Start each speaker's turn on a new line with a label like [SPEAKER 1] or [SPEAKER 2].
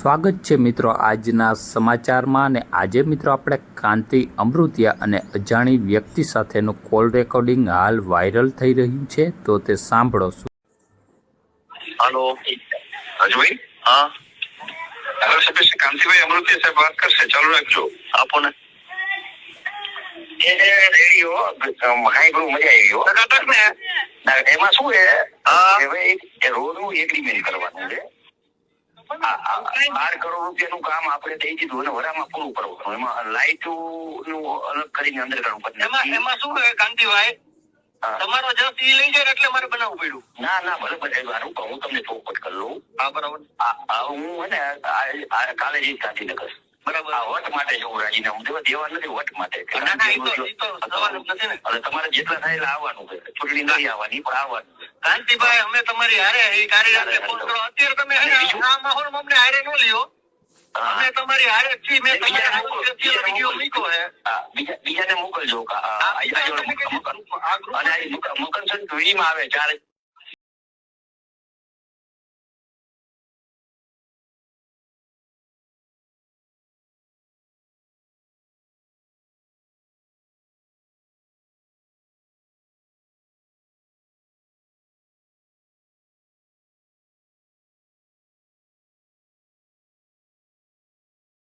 [SPEAKER 1] સ્વાગત છે મિત્રો આજના સમાચારમાં અને આજે મિત્રો આપણે કાંતિ અમૃતિયા અને અજાણી વ્યક્તિ સાથેનું કોલ રેકોર્ડિંગ હાલ વાયરલ થઈ રહ્યું છે તો તે સાંભળો શું?
[SPEAKER 2] હાલો.
[SPEAKER 3] રાજુભાઈ?
[SPEAKER 2] હા.
[SPEAKER 3] હેલો સાહેબ કાંતિભાઈ અમૃતિયા સાહેબ વાત કરશે. ચાલુ રાખજો.
[SPEAKER 2] આપો ને
[SPEAKER 3] એ રેડિયો હાઈ બહુ મજા આવી હો.
[SPEAKER 2] ને.
[SPEAKER 3] એમાં શું છે? રોજનું ભાઈ એ એગ્રીમેન્ટ કરવાનું છે. બાર કરોડ રૂપિયાનું કામ આપણે થઈ દીધું અને વરામાં પૂરું કરવાનું. એમાં લાઇટનું અલગ કરીને અંદર કરવું
[SPEAKER 2] એમાં એમાં શું કાંતિભાઈ? તમારો જસ ઈ લઈ જાય એટલે મારે બનાવવું પડ્યું.
[SPEAKER 3] ના ના ભલે ભલે મારું હું તમને ચોખવટ કરી લઉં.
[SPEAKER 2] હા બરાબર.
[SPEAKER 3] હું હે ને કાલે જઈશ ગાંધીનગર.
[SPEAKER 2] બરાબર.
[SPEAKER 3] આ વટ માટે જવું રાજીનામું દેવા દેવા નથી વટ માટે. તમારે જેટલા થાય એટલે આવવાનું છે. ચૂંટણી નહીં આવવાની પણ આવવાનું.
[SPEAKER 2] કાંતિભાઈ અમે તમારી હારે ફોન કરો અત્યારે તમે આ માહોલમાં અમને હારે ન લ્યો. અમે. તમારી હારે જ મેં તમારા વીડિયો મૂક્યો હે.
[SPEAKER 3] બીજા બીજાને મોકલજો આ-
[SPEAKER 2] ગ્રુપ
[SPEAKER 3] મકન- મકન આવે ચાર